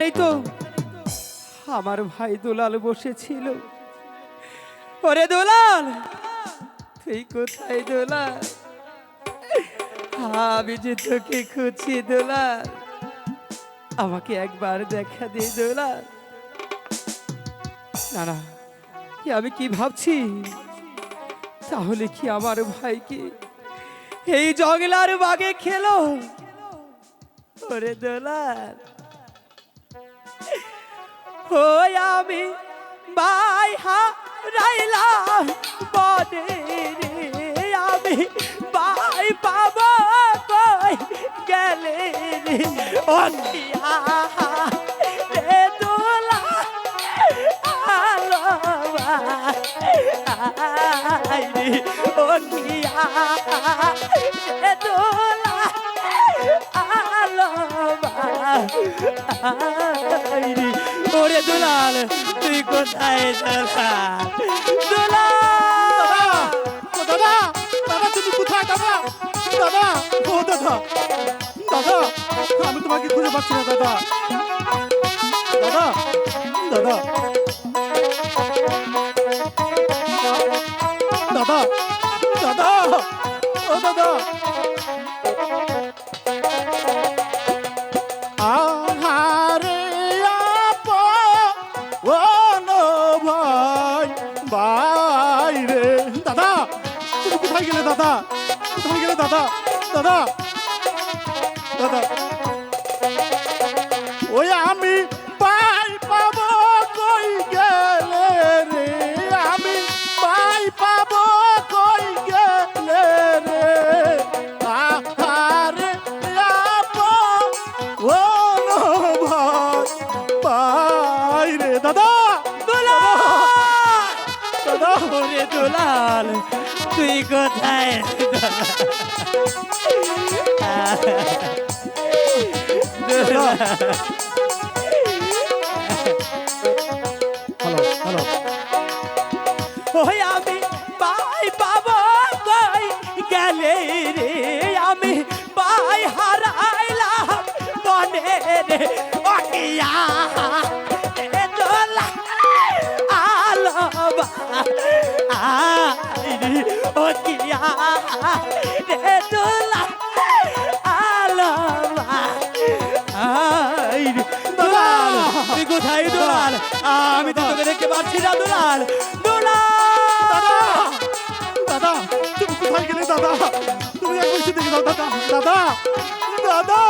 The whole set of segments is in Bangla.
এই তো? আমার ভাই দুলাল বসেছিল। ওরে দুলাল, তুই কোথায় দুলাল? আমি যে তোকে খুঁজছি দুলাল, আমাকে একবার দেখা দে দুলাল। না না আমি কি ভাবছি? তাহলে কি আমার ভাইকে এই জঙ্গলার বাগে খেলো? ওরে দোলাল। ওই আমি বাই হা রাইলাম বনে আমি বাই পাবো কই গেলে রে। রে। দোলা আলো কোথায় দুলাল ও দাদা দাদা তুমি কোথায় দাদা দাদা ও দাদা দাদা আমি তোমাকে খুঁজে পাচ্ছি না দাদা দাদা দাদা দাদা দাদা, ও দাদা। গেলে দাদা কোথায় গেলে দাদা দাদা দাদা। ওরে দুলাল তুই কোথায়? হ্যালো। হ্যালো ওই আমি পাই পাবো কই গেলে রে? আমি পাই হারাইলাম মনে রে অকিয়া রে অকিয়া রে দোলা, আলো দুলাল, তুই কোথায় দুলাল? আমি তো তোকে দেখতে পাচ্ছি না, দুলাল। দুলাল! দাদা! তুমি কোথায় গেলে, দাদা? তুমি এসে দেখে দাও, দাদা। দাদা! দাদা!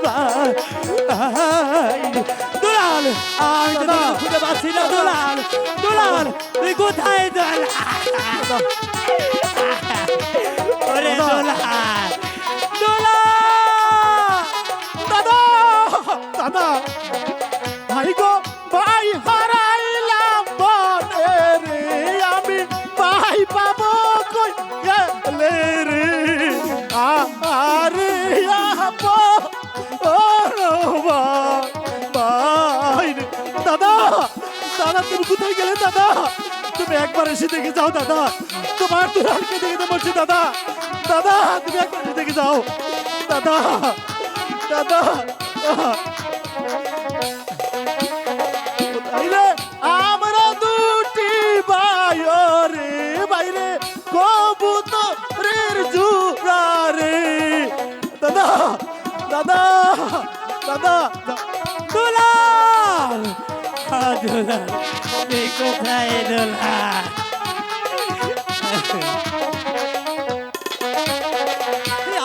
আলুবা দুলাল আমি তো খুঁজে পাচ্ছি না, দুলাল দুলাল, তুই কোথায় দুলাল? ওরে দুলাল দুলাল, দাদা দাদা ভাই গো, ভাই হারাইলাম বনে রে, আমি ভাই পাবো কই গেলে রে? আরে আপো তুমি কোথায় গেলে দাদা? তুমি একবার এসে দেখে যাও, দাদা। তোমার দুলালকে দেখে তো বলছি, দাদা। দাদা, তুমি একবার এসে দেখে যাও। দাদা দাদা। আমরা দোলা তুমি কোথায় দোলা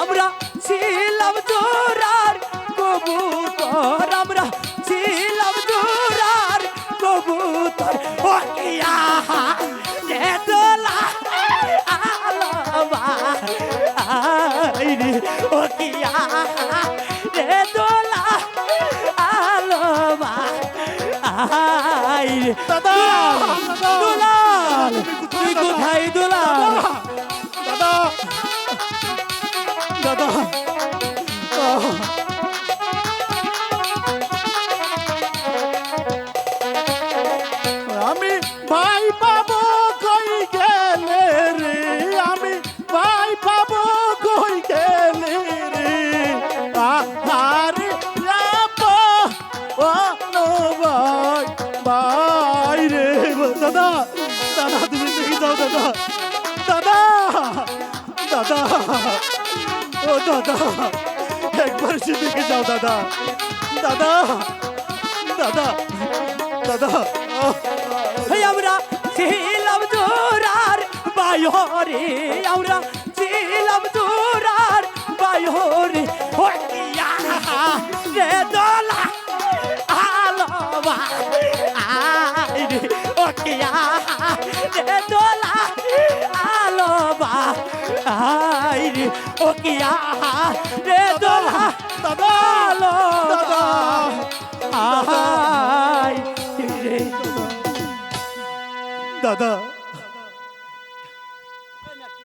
আমরা ছিলাম জোরার কবুতর আমরা ছিলাম জোরার কবুতর ও কিয়া দাদা। দুলাল তুই কোথায় দুলাল ভাই রে দাদা দাদা, তুমি দেখে যাও, দাদা দাদা দাদা, ও দাদা, একবার সে দেখে যাও, দাদা দাদা দাদা দাদা হেই আমরা ছিলাম জোরার বায়রে, আমরা আই রে ওকিয়া রে দোলা দাদা দাদা দাদা।